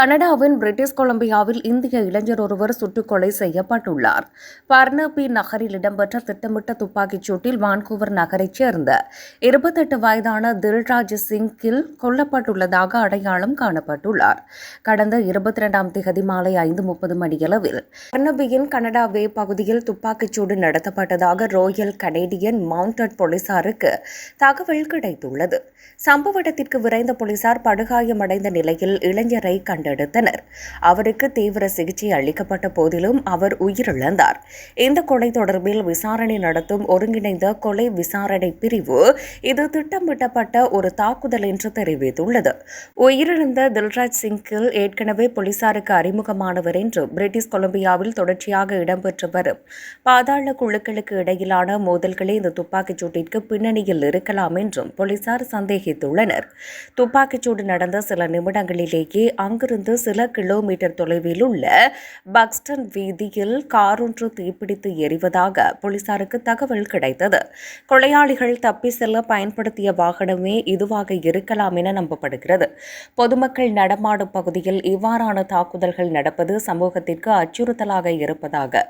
கனடாவின் பிரிட்டிஷ் கொலம்பியாவில் இந்திய இளைஞர் ஒருவர் சுட்டுக்கொலை செய்யப்பட்டுள்ளார். பர்னபி நகரில் இடம்பெற்ற திட்டமிட்ட துப்பாக்கிச் சூட்டில் வான்கூவர் நகரைச் சேர்ந்த இருபத்தெட்டு வயதான தில்ராஜ் சிங் கில் கொல்லப்பட்டுள்ளதாக அடையாளம் காணப்பட்டுள்ளார். கடந்த இருபத்தி இரண்டாம் திகதி மாலை ஐந்து முப்பது மணியளவில் பர்னபியின் கனடா வே பகுதியில் துப்பாக்கிச் சூடு நடத்தப்பட்டதாக ரோயல் கனேடியன் மவுண்டட் போலீசாருக்கு தகவல் கிடைத்துள்ளது. சம்பவ இடத்திற்கு விரைந்த போலீசார் படுகாயமடைந்த நிலையில் இளைஞரை கண்டு கண்டெடுத்தனர் அவருக்கு தீவிர சிகிச்சை அளிக்கப்பட்ட போதிலும் அவர் உயிரிழந்தார். இந்த கொலை தொடர்பில் விசாரணை நடத்தும் ஒருங்கிணைந்த கொலை விசாரணை பிரிவு இது திட்டமிட்டப்பட்ட ஒரு தாக்குதல் என்று தெரிவித்துள்ளது. உயிரிழந்த தில்ராஜ் சிங்கில் ஏற்கனவே போலீசாருக்கு அறிமுகமானவர் என்று பிரிட்டிஷ் கொலம்பியாவில் தொடர்ச்சியாக இடம்பெற்று வரும். பாதாள குழுக்களுக்கு இடையிலான மோதல்களே இந்த துப்பாக்கிச் சூட்டிற்கு பின்னணியில் இருக்கலாம் என்றும் போலீசார் சந்தேகித்துள்ளனர். துப்பாக்கிச்சூடு நடந்த சில நிமிடங்களிலேயே அங்கு அங்கிருந்து சில கிலோமீட்டர் தொலைவில் உள்ள பக்ஸ்டன் வீதியில் காரொன்று தீப்பிடித்து எரிவதாக போலீசாருக்கு தகவல் கிடைத்தது. கொலையாளிகள் தப்பி செல்ல பயன்படுத்திய வாகனமே இதுவாக இருக்கலாம் என நம்பப்படுகிறது. பொதுமக்கள் நடமாடும் பகுதியில் இவ்வாறான தாக்குதல்கள் நடப்பது சமூகத்திற்கு அச்சுறுத்தலாக இருப்பதாக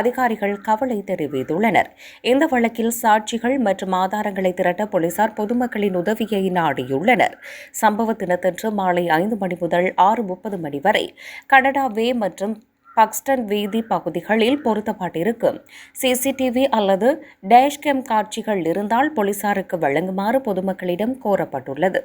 அதிகாரிகள் கவலை தெரிவித்துள்ளனர். இந்த வழக்கில் சாட்சிகள் மற்றும் ஆதாரங்களை திரட்ட போலீசார் பொதுமக்களின் உதவியை நாடியுள்ளனர். சம்பவ தினத்தன்று மாலை ஐந்து மணி முதல் ஆறு முப்பது மணி வரை. கனடா வே மற்றும் பக்ஸ்டன் வீதி பகுதிகளில் பொருத்தப்பட்டிருக்கும் சிசிடிவி அல்லது டேஷ்கேம் காட்சிகள் இருந்தால் போலீசாருக்கு வழங்குமாறு பொதுமக்களிடம் கோரப்பட்டுள்ளது.